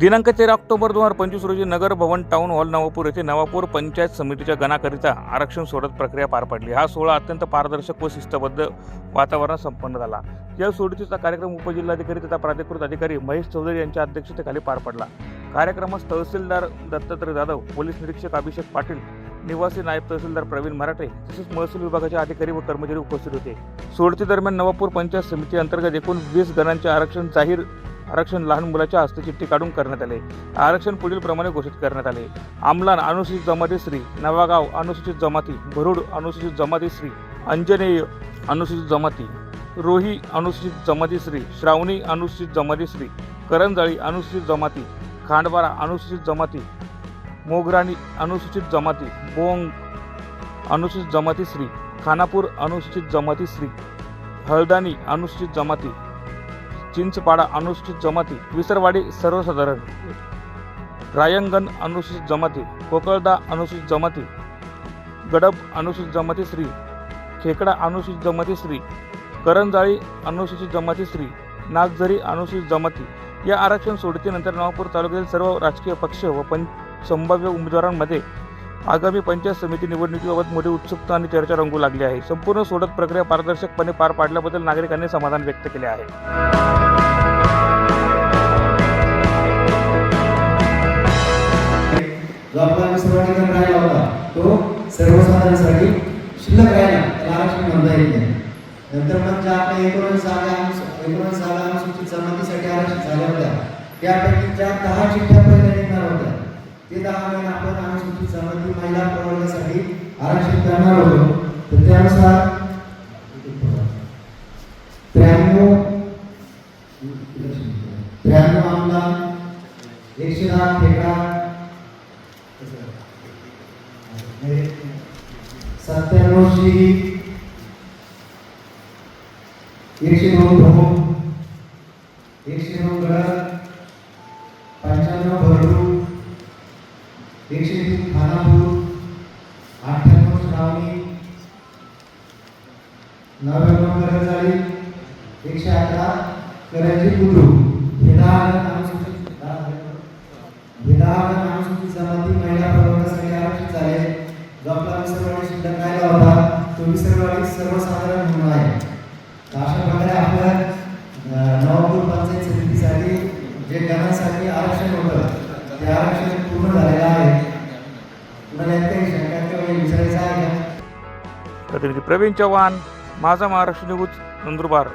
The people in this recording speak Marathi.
दिनांक तेरा ऑक्टोबर दोन हजार पंचवीस रोजी नगर भवन टाऊन हॉल नवापूर येथे नवापूर पंचायत समितीच्या गणाकरिता आरक्षण सोडत प्रक्रिया पार पडली. हा सोहळा अत्यंत पारदर्शक व शिस्तबद्ध वातावरणात संपन्न झाला. या सोडतीचा कार्यक्रम उपजिल्हाधिकारी तथा प्राधिकृत अधिकारी महेश चौधरी यांच्या अध्यक्षतेखाली पार पडला. कार्यक्रमास तहसीलदार दत्तात्रय जाधव पोलीस निरीक्षक अभिषेक पाटील निवासी नायब तहसीलदार प्रवीण मराठे तसेच महसूल विभागाचे अधिकारी व कर्मचारी उपस्थित होते. सोडती दरम्यान नवापूर पंचायत समिती अंतर्गत एकूण वीस गणांचे आरक्षण जाहीर आरक्षण लहान मुलाच्या हस्तचिठ्ठी काढून करण्यात आले. आरक्षण पुढील प्रमाणे घोषित करण्यात आले. आमलान अनुसूचित जमाती श्री नवागाव अनुसूचित जमाती भरुड अनुसूचित जमाती श्री अंजनेय अनुसूचित जमाती रोही अनुसूचित जमाती श्री श्रावणी अनुसूचित जमाती श्री करंजाळी अनुसूचित जमाती खांडबारा अनुसूचित जमाती मोगराणी अनुसूचित जमाती बोंग अनुसूचित जमाती श्री खानापूर अनुसूचित जमाती श्री हळदानी अनुसूचित जमाती चिंचपाडा अनुसूचित जमाती विसरवाडी सर्वसाधारण. रायंगण अनुसूचित जमाती कोकळदा अनुसूचित जमाती गडब अनुसूचित जमाती श्री खेकडा अनुसूचित जमाती श्री करंजाळी अनुसूचित जमाती श्री नागझरी अनुसूचित जमाती. या आरक्षण सोडतीनंतर नवापूर तालुक्यातील सर्व राजकीय पक्ष व पंच संभाव्य उमेदवारांमध्ये आगामी पंचायत समिती निवडणुकीबाबत मोठी उत्सुकता आणि चर्चा रंगू लागली आहे. संपूर्ण सोडत प्रक्रिया पारदर्शकपणे पार पाडल्याबद्दल नागरिकांनी समाधान व्यक्त केले आहे. जो आपला विसरवाडीकर राहिला होता तो सर्वसाधारणसाठी शिल्लक राहिला. त्याला आरक्षण म्हणता येत नाही नंतर मग ज्या आपल्या एकोणीस जागा एकोणीस जागा अनुसूचित जमातीसाठी आरक्षण झाल्या होत्या. त्यापैकी ज्या दहा चिठ्ठ्या ते दहा जण आपण अनुसूचित जमाती महिला प्रवर्गासाठी आरक्षण करणार होतो तर त्यानुसार त्र्याण्णव त्र्याण्णव एकशे दहा ठेका म्हणजे सत्त्याण्णव श्री एकशे दोन प्रमुख एकशे दोन गड एकशे तीन खानापूर अठ्ठ्याण्णव श्रावणी नव्याण्णव करंजाळी एकशे अकरा करंजी बुद्रुक. हे दहा जण अनुसूचित हे दहा जण अनुसूचित जमाती महिला प्रवर्गासाठी आरक्षित झाले. जो आपला विसरवाडी शिल्लक राहिला होता. तो विसरवाडी सर्वसाधारण म्हणून आहे. अशा प्रकारे आपल्या नवापूर पंचायत समितीसाठी जे गणांसाठी आरक्षण होतं ते आरक्षण पूर्ण झालेलं आहे. यात काही शंका किंवा विचारायचं आहे का? प्रतिनिधी प्रवीण चव्हाण माझा महाराष्ट्र न्यूज नंदुरबार.